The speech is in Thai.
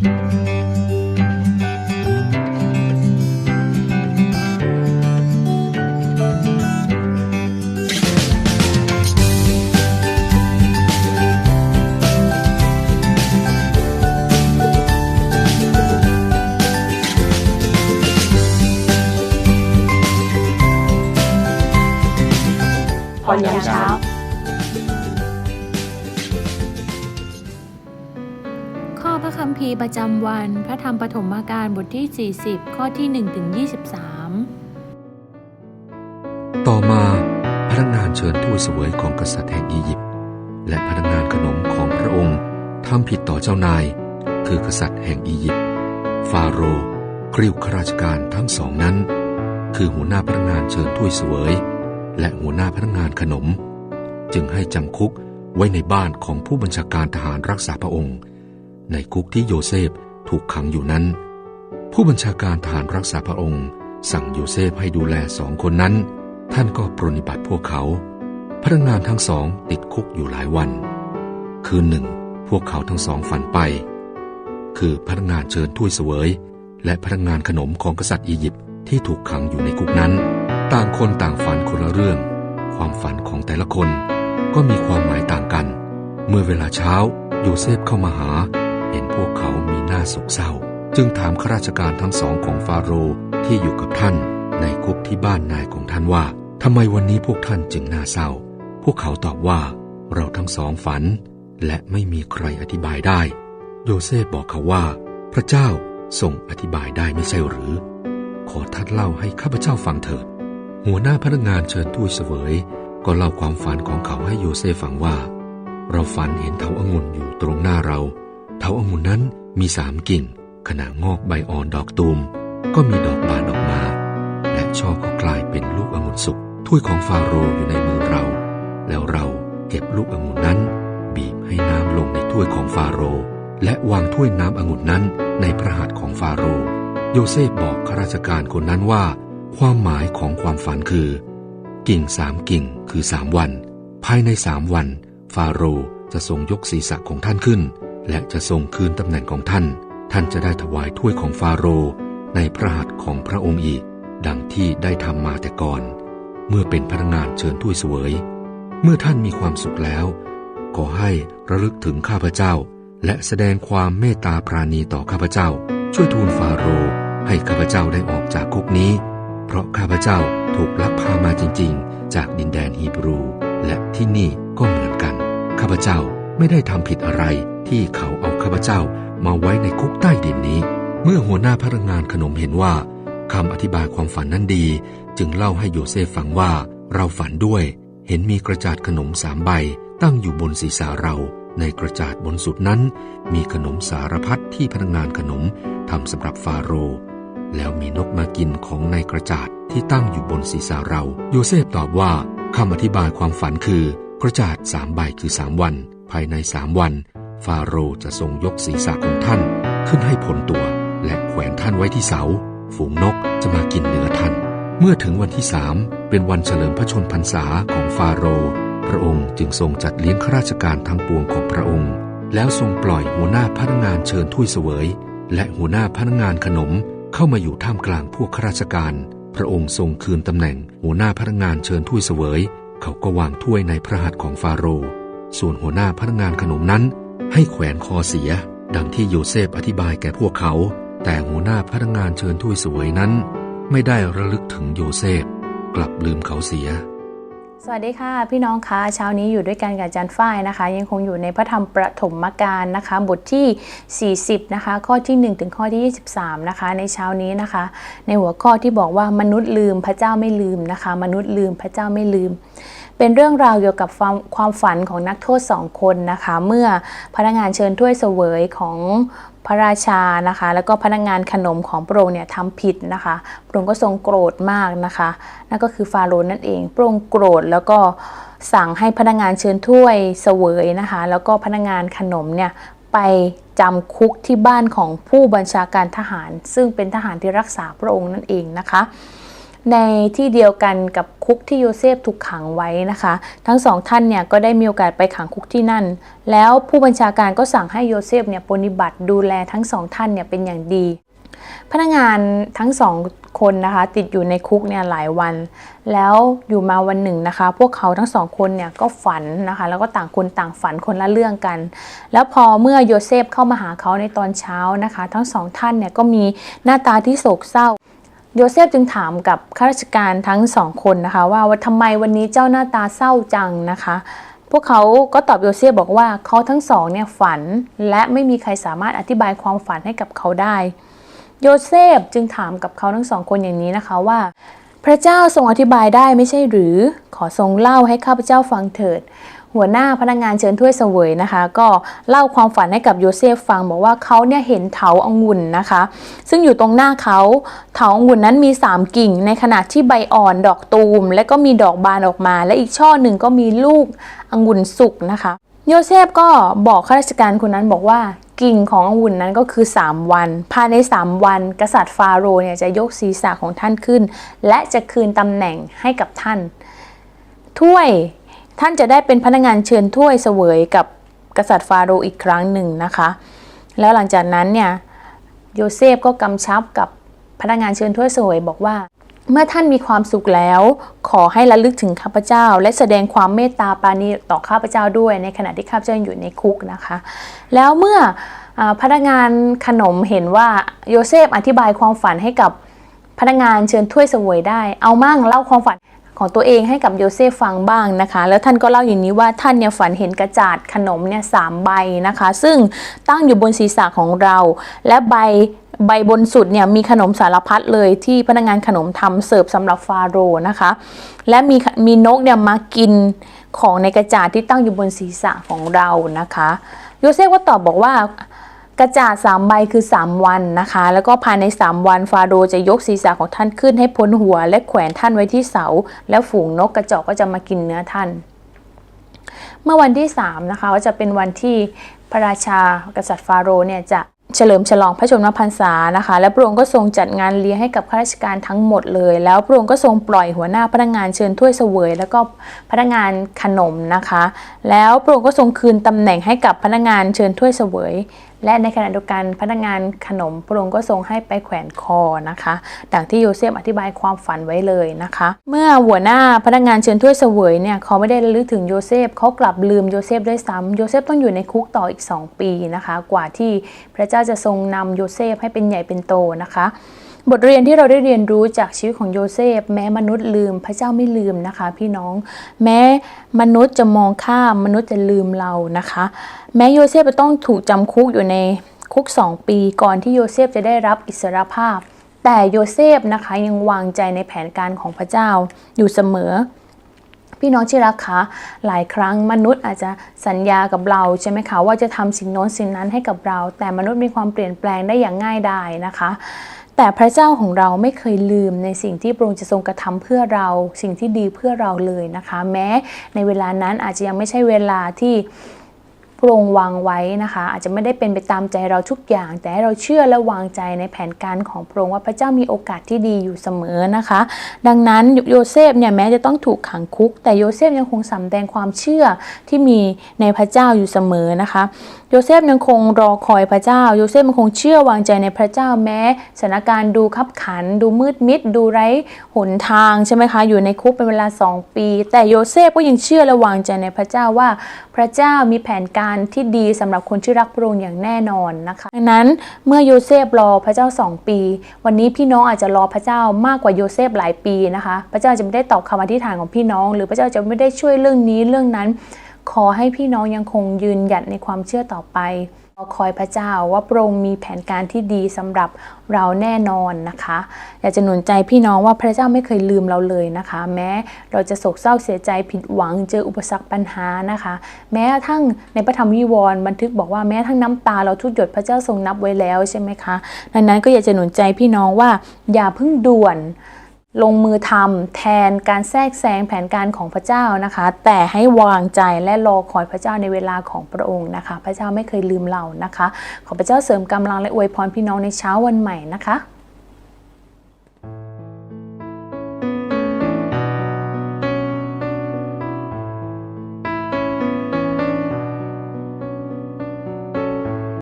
พรย พระคัมภีร์ประจำวันพระธรรมปฐมกาลบทที่ 40 ข้อที่1ถึง23 ต่อมาพนักงานเชิญถ้วยเสวยของกษัตริย์แห่งอียิปต์และพนักงานขนมของพระองค์ทำผิดต่อเจ้านาย คือกษัตริย์แห่งอียิปต์ฟาโรห์กริ้วข้าราชการทั้งสองนั้น คือหัวหน้าพนักงานเชิญถ้วยเสวย และหัวหน้าพนักงานขนม จึงให้จำคุกไว้ในบ้านของผู้บัญชาการทหารรักษาพระองค์ ในคุกที่โยเซฟถูกขังอยู่นั้น ผู้บัญชาการทหารรักษาพระองค์ สั่งโยเซฟให้ดูแลสองคนนั้น ท่านก็ปรนนิบัติพวกเขา พนักงานทั้งสองติดคุกอยู่หลายวัน คืนหนึ่ง พวกเขาทั้งสองฝันไป คือพนักงานเชิญถ้วยเสวย และพนักงานขนมของกษัตริย์อียิปต์ที่ถูกขังอยู่ในคุกนั้น ต่างคนต่างฝันคนละเรื่อง ความฝันของแต่ละคนก็มีความหมายต่างกัน เมื่อเวลาเช้าโยเซฟเข้ามาหา พวกเขามีหน้าโศกเศร้า จึงถามข้าราชการทั้งสองของฟาโรห์ที่อยู่กับท่าน ในคุกที่บ้านนายของท่านว่าทำไมวันนี้พวกท่านจึงน่าเศร้า พวกเขาตอบว่าเราทั้งสองฝัน และไม่มีใครอธิบายได้ โยเซฟบอกเขาว่า พระเจ้าทรงอธิบายได้ไม่ใช่หรือ ขอท่านเล่าให้ข้าพเจ้าฟังเถิด หัวหน้าพนักงานเชิญถ้วยเสวย ก็เล่าความฝันของเขาให้โยเซฟฟังว่า เราฝันเห็นเถาองุ่นอยู่ตรงหน้าเรา เถาองุ่นนั้นมีสามกิ่ง ขณะงอกใบอ่อนดอกตูม ก็มีดอกบานออกมา และช่อก็กลายเป็นลูกองุ่นสุกถ้วยของฟาโรห์อยู่ในมือเรา แล้วเราเก็บลูกองุ่นนั้น บีบให้น้ำลงในถ้วยของฟาโรห์และวางถ้วยน้ำองุ่นนั้นในพระหัตถ์ของฟาโรห์โยเซฟบอกข้าราชการคนนั้นว่า ความหมายของความฝันคือ กิ่งสามกิ่งคือสามวัน ภายในสามวัน ฟาโรห์จะทรงยกศีรษะของท่านขึ้น และจะทรงคืนตำแหน่งของท่าน ท่านจะได้ถวายถ้วยของฟาโรห์ในพระหัตถ์ของพระองค์อีก ดังที่ได้ทำมาแต่ก่อน เมื่อเป็นพนักงานเชิญถ้วยเสวย เมื่อท่านมีความสุขแล้ว ก็ให้ระลึกถึงข้าพเจ้า และแสดงความเมตตาปราณีต่อข้าพเจ้า ช่วยทูลฟาโรห์ให้ข้าพเจ้าได้ออกจากคุกนี้ เพราะข้าพเจ้าถูกลักพามาจริง ๆ จากดินแดนฮีบรู และที่นี่ก็เหมือนกัน ข้าพเจ้าไม่ได้ทำผิดอะไร ที่เขาเอาข้าพเจ้ามาไว้ในคุกใต้ดินนี้ เมื่อหัวหน้าพนักงานขนมเห็นว่าคำอธิบายความฝันนั้นดี จึงเล่าให้โยเซฟฟังว่าเราฝันด้วย เห็นมีกระจาดขนมสามใบ ตั้งอยู่บนศีรษะเรา ในกระจาดบนสุดนั้น มีขนมสารพัดที่พนักงานขนมทำสำหรับฟาโรห์แล้วมีนกมากินของในกระจาดที่ตั้งอยู่บนศีรษะเรา โยเซฟตอบว่าคำอธิบายความฝันคือ กระจาดสามใบคือสามวัน ภายในสามวัน ฟาโรห์จะทรงยกศีรษะของท่านขึ้นให้พ้นตัว และแขวนท่านไว้ที่เสา ฝูงนกจะมากินเนื้อท่าน เมื่อถึงวันที่สามเป็นวันเฉลิมพระชนพรรษาของฟาโรห์พระองค์จึงทรงจัดเลี้ยงข้าราชการทั้งปวงของพระองค์ แล้วทรงปล่อยหัวหน้าพนักงานเชิญถ้วยเสวย และหัวหน้าพนักงานขนมเข้ามาอยู่ท่ามกลางพวกข้าราชการ พระองค์ทรงคืนตำแหน่งหัวหน้าพนักงานเชิญถ้วยเสวย เขาก็วางถ้วยในพระหัตถ์ของฟาโรห์ส่วนหัวหน้าพนักงานขนมนั้น ให้แขวนคอเสีย ดังที่โยเซฟอธิบายแก่พวกเขา แต่หัวหน้าพนักงานเชิญถ้วยสวยนั้น ไม่ได้ระลึกถึงโยเซฟ กลับลืมเขาเสีย สวัสดีค่ะพี่น้องคะเช้านี้อยู่ด้วยกันกับอาจารย์ฝ้ายนะคะ ยังคงอยู่ในพระธรรมประถมการนะคะ บทที่ 40 นะคะ ข้อที่ 1 ถึงข้อที่ 23 นะคะ ในเช้านี้นะคะ ในหัวข้อที่บอกว่ามนุษย์ลืมพระเจ้าไม่ลืมนะคะ มนุษย์ลืมพระเจ้าไม่ลืม เป็นเรื่องราวเกี่ยวกับความความฝันของนักโทษสองคนนะคะ เมื่อพนักงานเชิญถ้วยเสวยของพระราชานะคะ แล้วก็พนักงานขนมของพระองค์เนี่ยทำผิดนะคะพระองค์ก็ทรงโกรธมากนะคะ นั่นก็คือฟาโรห์นั่นเองพระองค์โกรธแล้วก็สั่งให้พนักงานเชิญถ้วยเสวยนะคะ แล้วก็พนักงานขนมเนี่ยไปจำคุกที่บ้านของผู้บัญชาการทหาร ซึ่งเป็นทหารที่รักษาพระองค์นั่นเองนะคะ ในที่เดียวกันกับคุกที่โยเซฟถูกขังไว้นะคะ ทั้งสองท่านเนี่ยก็ได้มีโอกาสไปขังคุกที่นั่น แล้วผู้บัญชาการก็สั่งให้โยเซฟเนี่ยปฏิบัติดูแลทั้งสองท่านเนี่ยเป็นอย่างดี พนักงานทั้งสองคนนะคะติดอยู่ในคุกเนี่ยหลายวัน แล้วอยู่มาวันหนึ่งนะคะ พวกเขาทั้งสองคนเนี่ยก็ฝันนะคะ แล้วก็ต่างคนต่างฝันคนละเรื่องกัน แล้วพอเมื่อโยเซฟเข้ามาหาเขาในตอนเช้านะคะ ทั้งสองท่านเนี่ยก็มีหน้าตาที่โศกเศร้า โยเซฟจึงถามกับข้าราชการทั้งสองคนนะคะว่าว่าทำไมวันนี้เจ้าหน้าตาเศร้าจังนะคะ พวกเขาก็ตอบโยเซฟบอกว่าเขาทั้งสองเนี่ยฝัน และไม่มีใครสามารถอธิบายความฝันให้กับเขาได้ โยเซฟจึงถามกับเขาทั้งสองคนอย่างนี้นะคะว่า พระเจ้าทรงอธิบายได้ไม่ใช่หรือขอทรงเล่าให้ข้าพเจ้าฟังเถิด หัวหน้าพนักงานเชิญถ้วยเสวยนะคะ ก็เล่าความฝันให้กับโยเซฟฟังบอกว่าเขาเนี่ยเห็นเถาองุ่นนะคะ ซึ่งอยู่ตรงหน้าเขาเถาองุ่นนั้นมี 3 กิ่ง ในขณะที่ใบอ่อนดอกตูม และก็มีดอกบานออกมา และอีกช่อหนึ่งก็มีลูกองุ่นสุกนะคะโยเซฟก็บอกข้าราชการคนนั้นบอกว่ากิ่งขององุ่นนั้นก็คือ 3 วัน ภายใน 3 วัน กษัตริย์ฟาโรห์เนี่ยจะยกศีรษะของท่านขึ้น และจะคืนตำแหน่งให้กับท่าน ถ้วย ท่านจะได้เป็นพนักงานเชิญถ้วยเสวยกับกษัตริย์ฟาโรห์อีกครั้งหนึ่งนะคะ แล้วหลังจากนั้นเนี่ยโยเซฟก็กำชับกับพนักงานเชิญถ้วยเสวยบอกว่า เมื่อท่านมีความสุขแล้ว ขอให้ระลึกถึงข้าพเจ้า และแสดงความเมตตาปราณีต่อข้าพเจ้าด้วย ในขณะที่ข้าพเจ้าอยู่ในคุกนะคะ แล้วเมื่ออพนักงานขนมเห็นว่าโยเซฟอธิบายความฝันให้กับพนักงานเชิญถ้วยเสวยได้ เอามั่งเล่าความฝัน ของตัวเองให้กับโยเซฟฟังบ้างนะคะ แล้วท่านก็เล่าอย่างนี้ว่าท่านเนี่ยฝันเห็นกระจาดขนมเนี่ยสามใบนะคะ ซึ่งตั้งอยู่บนศีรษะของเรา และใบใบบนสุดเนี่ยมีขนมสารพัดเลยที่พนักงานขนมทำเสิร์ฟสำหรับฟาโรนะคะ และมีมีนกเนี่ยมากินของในกระจาดที่ตั้งอยู่บนศีรษะของเรานะคะโยเซฟก็ตอบบอกว่า กระจาดสามใบคือ 3 วันนะคะ แล้วก็ภายใน 3 วันฟาโรห์จะยกศีรษะของท่านขึ้นให้พ้นหัว และแขวนท่านไว้ที่เสา แล้วฝูงนกกระจอกก็จะมากินเนื้อท่าน เมื่อวันที่3นะคะก็จะเป็นวันที่พระราชากษัตริย์ฟาโรห์เนี่ยจะเฉลิมฉลองพระชนมพรรษานะคะ และพระองค์ก็ทรงจัดงานเลี้ยงให้กับข้าราชการทั้งหมดเลย แล้วพระองค์ก็ทรงปล่อยหัวหน้าพนักงานเชิญถ้วยเสวย แล้วก็พนักงานขนมนะคะ แล้วพระองค์ก็ทรงคืนตำแหน่งให้กับพนักงานเชิญถ้วยเสวย และในขณะเดียวกันพนักงานขนมพระองค์ก็ทรงให้ไปแขวนคอนะคะ ดังที่โยเซฟอธิบายความฝันไว้เลยนะคะ เมื่อหัวหน้าพนักงานเชิญถ้วยเสวยเนี่ยเขาไม่ได้ระลึกถึงโยเซฟเขากลับลืมโยเซฟด้วยซ้ำโยเซฟต้องอยู่ในคุกต่ออีก 2 ปีนะคะ กว่าที่พระเจ้าจะทรงนำโยเซฟให้เป็นใหญ่เป็นโตนะคะ บทเรียนที่เราได้เรียนรู้จากชีวิตของโยเซฟ แม้มนุษย์ลืมพระเจ้าไม่ลืมนะคะ พี่น้อง แม้มนุษย์จะมองข้ามมนุษย์จะลืมเรานะคะ แม้โยเซฟจะต้องถูกจำคุกอยู่ในคุก 2 ปี ก่อนที่โยเซฟจะได้รับอิสรภาพ แต่โยเซฟนะคะยังวางใจในแผนการของพระเจ้าอยู่เสมอพี่น้องที่รักคะหลายครั้งมนุษย์อาจจะสัญญากับเราใช่ไหมคะว่าจะทำสิ่งโน้นสิ่งนั้นให้กับเรา แต่มนุษย์มีความเปลี่ยนแปลงได้อย่างง่ายดายนะคะ แต่พระเจ้าของเราไม่เคยลืมในสิ่งที่พระองค์จะทรงกระทำเพื่อเรา สิ่งที่ดีเพื่อเราเลยนะคะ แม้ในเวลานั้นอาจจะยังไม่ใช่เวลาที่พระองค์วางไว้นะคะ อาจจะไม่ได้เป็นไปตามใจเราทุกอย่าง แต่ให้เราเชื่อและวางใจในแผนการของพระองค์ว่าพระเจ้ามีโอกาสที่ดีอยู่เสมอนะคะ ดังนั้นโยเซฟเนี่ยแม้จะต้องถูกขังคุก แต่โยเซฟยังคงสำแดงความเชื่อที่มีในพระเจ้าอยู่เสมอนะคะ โยเซฟยังคงรอคอยพระเจ้า โยเซฟยังคงเชื่อวางใจในพระเจ้าแม้สถานการณ์ดูขับขัน ดูมืดมิด ดูไร้หนทางใช่ไหมคะ อยู่ในคุกเป็นเวลา 2 ปี แต่โยเซฟก็ยังเชื่อและวางใจในพระเจ้าว่า พระเจ้ามีแผนการที่ดีสำหรับคนที่รักพระองค์อย่างแน่นอนนะคะดังนั้นเมื่อโยเซฟรอพระเจ้า 2 ปี วันนี้พี่น้องอาจจะรอพระเจ้ามากกว่าโยเซฟหลายปีนะคะ พระเจ้าจะไม่ได้ตอบคำอธิษฐานของพี่น้อง หรือพระเจ้าจะไม่ได้ช่วยเรื่องนี้เรื่องนั้น ขอให้พี่น้องยังคงยืนหยัดในความเชื่อต่อไปรอคอยพระเจ้าว่าพระองค์มีแผนการที่ดีสำหรับเราแน่นอนนะคะ อยากจะหนุนใจพี่น้องว่าพระเจ้าไม่เคยลืมเราเลยนะคะ แม้เราจะโศกเศร้าเสียใจผิดหวังเจออุปสรรคปัญหานะคะ แม้ทั่งในพระธรรมวิวรณ์บันทึกบอกว่าแม้ทั้งน้ำตาเราทุกหยดพระเจ้าทรงนับไว้แล้วใช่ไหมคะ ดังนั้นก็อยากจะหนุนใจพี่น้องว่าอย่าเพิ่งด่วน ลงมือทำแทนการแทรกแซงแผนการของพระเจ้านะคะ แต่ให้วางใจและรอคอยพระเจ้าในเวลาของพระองค์นะคะ พระเจ้าไม่เคยลืมเรานะคะ ขอพระเจ้าเสริมกำลังและอวยพรพี่น้องในเช้าวันใหม่นะคะ